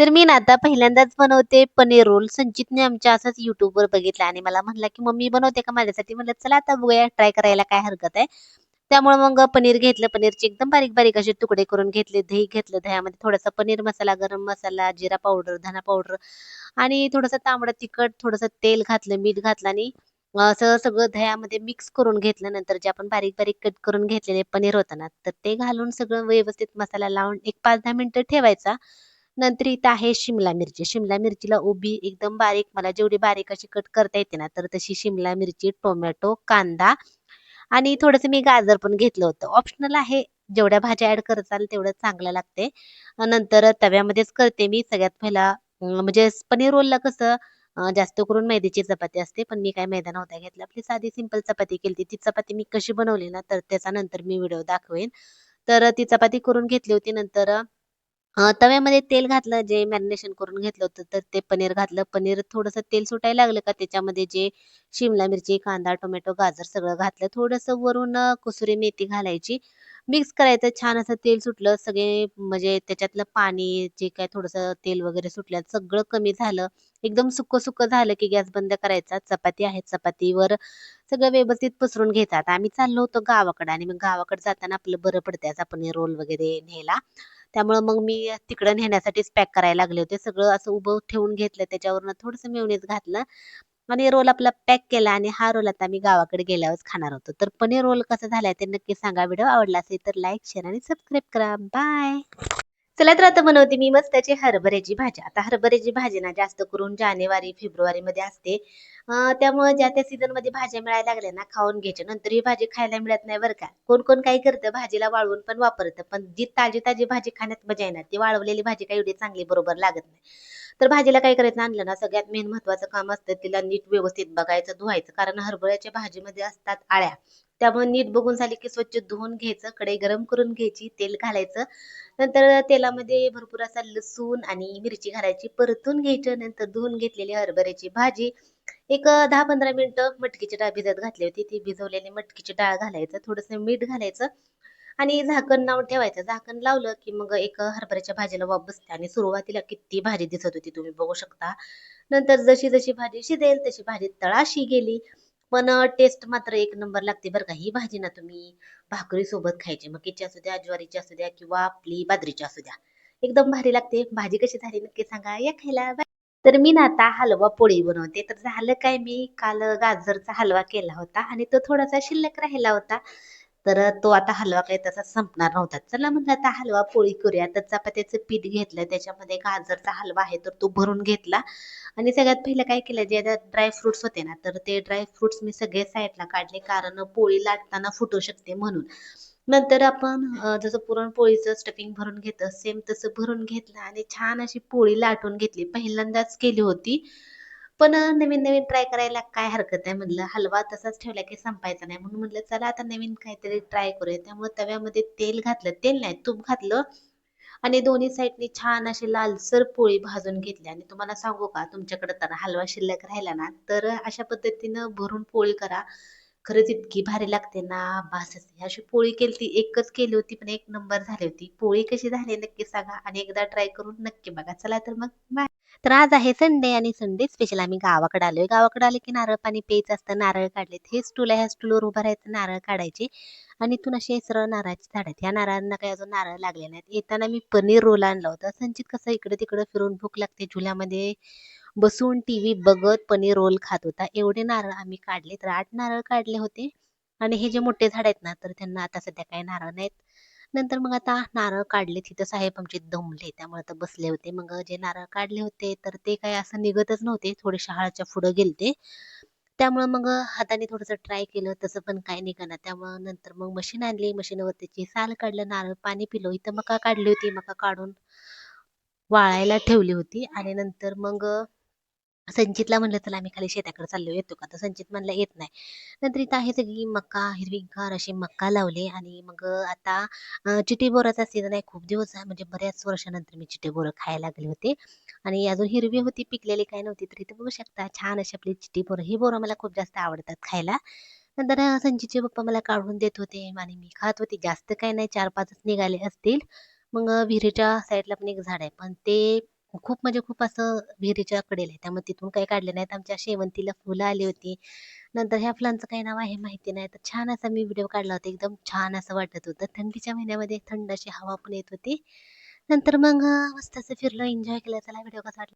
तर मी ना आता पहिल्यांदाच बनवते पनीर रोल. संचितने आमच्या असंच युट्यूबवर बघितलं आणि मला म्हणला, की "मम्मी बनवते का माझ्यासाठी?" म्हणलं, "चला आता बघूया, ट्राय करायला काय हरकत आहे." त्यामुळे मग पनीर घेतलं. पनीरचे एकदम बारीक-बारीक असे तुकडे करून घेतले. दही घेतलं. दह्यामध्ये थोडासा पनीर मसाला, गरम मसाला, जिरा पावडर, धना पावडर आणि थोडंसं तांबडं तिखट, थोडंसं तेल घातलं, मीठ घातलं आणि असं सगळं दह्यामध्ये मिक्स करून घेतलं. नंतर जे आपण बारीक-बारीक कट करून घेतलेले पनीर होतं ना, तर ते घालून सगळं व्यवस्थित मसाला लावून एक 5-10 मिनिटं ठेवायचा. नंतर इथं आहे शिमला मिरची. शिमला मिरचीला उभी एकदम बारीक मला जेवढी बारीक अशी कट करता येते ना, तर तशी शिमला मिरची, टोमॅटो, कांदा आणि थोडंसं मी गाजर पण घेतलं होतं. ऑप्शनल आहे. जेवढ्या भाज्या ॲड करताल तेवढं चांगलं लागते. नंतर तव्यामध्येच करते मी सगळ्यात पहिला म्हणजे पनीर रोलला कसं जास्त करून मैद्याची चपाती असते, पण मी काय मैदा नव्हता घेतला. आपली साधी सिंपल चपाती केली ती चपाती मी कशी बनवली ना, तर त्याचा नंतर मी व्हिडिओ दाखवेन. तर ती चपाती करून घेतली होती. नंतर तव्यामध्ये तेल घातलं, जे मॅरिनेशन करून घेतलं होतं, तर ते पनीर घातलं. पनीर थोडंसं तेल सुटायला लागलं का त्याच्यामध्ये जे शिमला मिरची, कांदा, टोमॅटो, गाजर सगळं घातलं. थोडंसं वरून कुसुरी मेथी घालायची. मिक्स करायचं. छान असं तेल सुटलं. सगळे म्हणजे त्याच्यातलं पाणी जे काय थोडंसं तेल वगैरे सुटलं, सगळं कमी झालं. एकदम सुक्कं-सुक्कं झालं की गॅस बंद करायचा. चपाती आहे, चपातीवर सगळं व्यवस्थित पसरून घेतात आता आम्ही चाललो होतो गावाकडं आणि मग गावाकडे जाताना आपलं बरं पडतं असं पनीर रोल वगैरे न्यायला. त्यामुळं मग मी तिकडं नेण्यासाठीच पॅक करायला लागले होते. सगळं असं उभं ठेवून घेतलं. त्याच्यावरनं थोडंसं मेयोनीज घातलं आणि रोल आपला पॅक केला आणि हा रोल आता मी गावाकडे गेल्यावरच खाणार होतो. तर पनीर रोल कसा झालाय ते नक्की सांगा. व्हिडिओ आवडला असेल तर लाईक, शेअर आणि सबस्क्राईब करा. बाय. चला तर आता बनवते मी मस्त हरभऱ्याची भाजी. आता हरभऱ्याची भाजी ना जास्त करून जानेवारी, फेब्रुवारीमध्ये असते. त्यामुळे ज्या त्या सीझनमध्ये भाज्या मिळायला लागल्या ना, खाऊन घ्यायच्या. नंतर ही भाजी खायला मिळत नाही बरं का. कोण-कोण काय करतं भाजीला वाळवून पण वापरतं. पण जी ताजी-ताजी भाजी खाण्यात मजा येणार ना, ती वाळवलेली भाजी काही एवढी चांगली बरोबर लागत नाही. तर भाजीला काय करायचं आणलं ना, सगळ्यात मेन महत्त्वाचं काम असतं तिला नीट व्यवस्थित बघायचं, धुवायचं. कारण हरभऱ्याच्या भाजीमध्ये असतात आळ्या. त्यामुळे नीट बघून झाली की स्वच्छ धुवून घ्यायचं, कढई गरम करून घ्यायची, तेल घालायचं. नंतर तेलामध्ये भरपूर असा लसूण आणि मिरची घालायची, परतून घ्यायचं. नंतर धुवून घेतलेली हरभऱ्याची भाजी एक दहा पंधरा मिनिटं मटकीची डाळ भिजत घातली होती. ती भिजवलेली मटकीची डाळ घालायचं, थोडंसं मीठ घालायचं आणि झाकण लावून ठेवायचं. झाकण लावलं की मग एक हरभऱ्याच्या भाजीला बसते आणि सुरुवातीला किती भारी दिसत होती तुम्ही बघू शकता. नंतर जशी-जशी भाजी शिजेल तशी भाजी तळाशी गेली. पण टेस्ट मात्र एक नंबर लागते बरं का. ही भाजी ना तुम्ही भाकरी सोबत खायची. मकीची असू द्या, ज्वारीची असू द्या किंवा आपली बाजरीची असू द्या. एकदम भारी लागते. भाजी कशी झाली नक्की सांगा. या खायला. तर मी ना आता हलवा पोळी बनवते. तर झालं काय मी काल गाजरचा हलवा केला होता आणि तो थोडासा शिल्लक राहिला होता. तर तो आता हलवा काही तसा संपणार नव्हता. चला म्हटलं आता हलवा पोळी करूया. तर चपात्याचं पीठ घेतलं. त्याच्यामध्ये गाजरचा हलवा आहे तर तो भरून घेतला आणि सगळ्यात पहिलं काय केलं, जे ड्राय फ्रुट्स होते ना, तर ते ड्राय फ्रुट्स मी सगळे साईडला काढले. कारण पोळी लाटताना फुटू शकते म्हणून. नंतर आपण जसं पुरणपोळीचं स्टफिंग भरून घेतं, सेम तसं भरून घेतलं आणि छान अशी पोळी लाटून घेतली. पहिल्यांदाच केली होती. पण नवीन-नवीन ट्राय करायला काय हरकत आहे म्हटलं. हलवा तसाच ठेवला की संपायचा नाही. म्हणून म्हटलं चला आता नवीन काहीतरी ट्राय करूया. त्यामुळे तव्यामध्ये तेल घातलं. तेल नाही, तूप घातलं आणि दोन्ही साईडनी छान अशी लालसर पोळी भाजून घेतली आणि तुम्हाला सांगू का, तुमच्याकडे तर हलवा शिल्लक राहिला ना, तर अशा पद्धतीनं भरून पोळी करा. खरंच इतकी भारी लागते ना, बासच अशी पोळी केलती, एकच केली होती, पण एक नंबर झाली होती. पोळी कशी झाली नक्की सांगा आणि एकदा ट्राय करून नक्की बघा. चला तर मग बाय. तर आज आहे संडे आणि संडे स्पेशल आम्ही गावाकडे आलोय. गावाकडे आले की नारळ पाणी प्यायचं असतं. नारळ काढलेत. हे स्टूल आहे, ह्या स्टूलवर उभं राहायचं, नारळ काढायचे आणि इथून असे सरळ नारळाची झाड आहेत. ह्या नारळांना काही अजून नारळ लागले नाहीत. येताना मी पनीर रोल आणला होता. संचित कसं इकडं-तिकडं फिरून भूक लागते, झुल्यामध्ये बसून टी व्ही बघत पनीर रोल खात होता. एवढे नारळ आम्ही काढले, तर आठ नारळ काढले होते आणि हे जे मोठे झाड आहेत ना, तर त्यांना आता सध्या काही नारळ नाहीत. नंतर मग आता नारळ काढले. तिथं साहेब आमचे दमले, त्यामुळे आता बसले होते. मग जे नारळ काढले होते, तर ते काही असं निघतच नव्हते. थोडे शहाळाच्या पुढं गेलते. त्यामुळं मग हाताने थोडंसं ट्राय केलं, तसं पण काही निघाना त्यामुळं नंतर मग मशीन आणली. मशीनवर त्याची साल काढलं, नारळ पाणी पिलो इथं मका काढली होती. मका काढून वाळायला ठेवली होती आणि नंतर मग संचितला म्हणलं, "चला आम्ही खाली शेताकडे चाललो, येतो का?" तर संचित म्हणला, "येत नाही." नंतर इथं आहे सगळी मका, हिरवीगार अशी मका लावले आणि मग आता चिटी बोराचा सीझन आहे. खूप दिवस आहे म्हणजे बऱ्याच वर्षानंतर मी चिटी बोरं खायला लागले होते आणि अजून हिरवी होती, पिकलेली काय नव्हती. तर इथे बघू शकता छान अशी आपली चिटी बोरं. ही बोरं मला खूप जास्त आवडतात खायला. नंतर संचितचे पप्पा मला काढून देत होते आणि मी खात होते. जास्त काही नाही, 4-5च निघाले असतील. मग विहिरीच्या साईडला पण एक झाड आहे, पण ते खूप म्हणजे खूप असं विहिरीच्या कडेला आहे. त्यामुळे तिथून काही काढले नाहीत. आमच्या शेवंतीला फुलं आली होती. नंतर ह्या फुलांचं काही नाव आहे माहिती नाही. तर छान असा मी व्हिडिओ काढला होता. एकदम छान असं वाटत होतं. थंडीच्या महिन्यामध्ये थंड अशी हवा पण येत होती. नंतर मग मस्त असं फिरलो. एन्जॉय केलं. चला व्हिडिओ कसा वाटला?